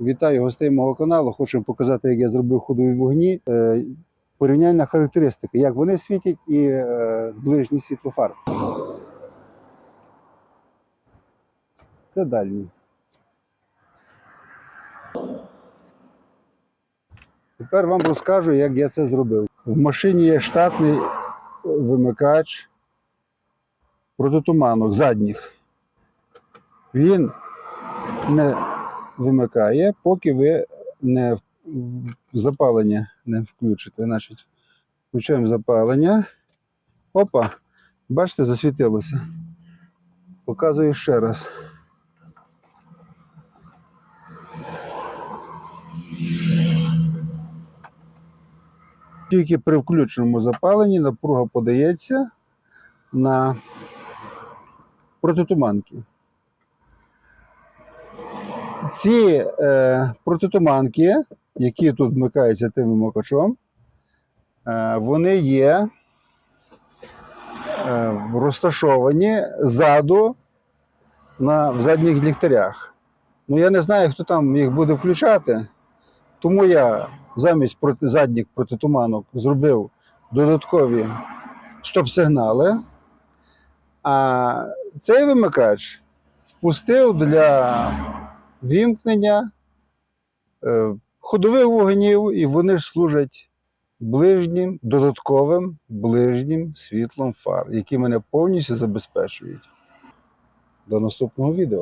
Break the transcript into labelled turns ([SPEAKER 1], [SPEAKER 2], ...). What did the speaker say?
[SPEAKER 1] Вітаю гостей мого каналу. Хочу показати, як я зробив ходові вогні. Е, Порівняльна характеристика, як вони світять і е, ближній світлофар. Це дальній. Тепер вам розкажу, як я це зробив. В машині є штатний вимикач протитуманок задніх. Він не вимикає, поки ви не запалення не включите. Значить, включаємо запалення. Опа, бачите, засвітилося. Показую ще раз. Тільки при включеному запаленні напруга подається на протитуманки. Ці е, протитуманки, які тут вмикаються тим вимикачом, е, вони є е, розташовані ззаду на в задніх ліхтарях. Ну я не знаю, хто там їх буде включати, тому я замість проти, задніх протитуманок зробив додаткові стоп-сигнали. А цей вимикач впустив для вімкнення е, ходових вогнів, і вони ж служать ближнім, додатковим ближнім світлом фар, які мене повністю забезпечують. До наступного відео.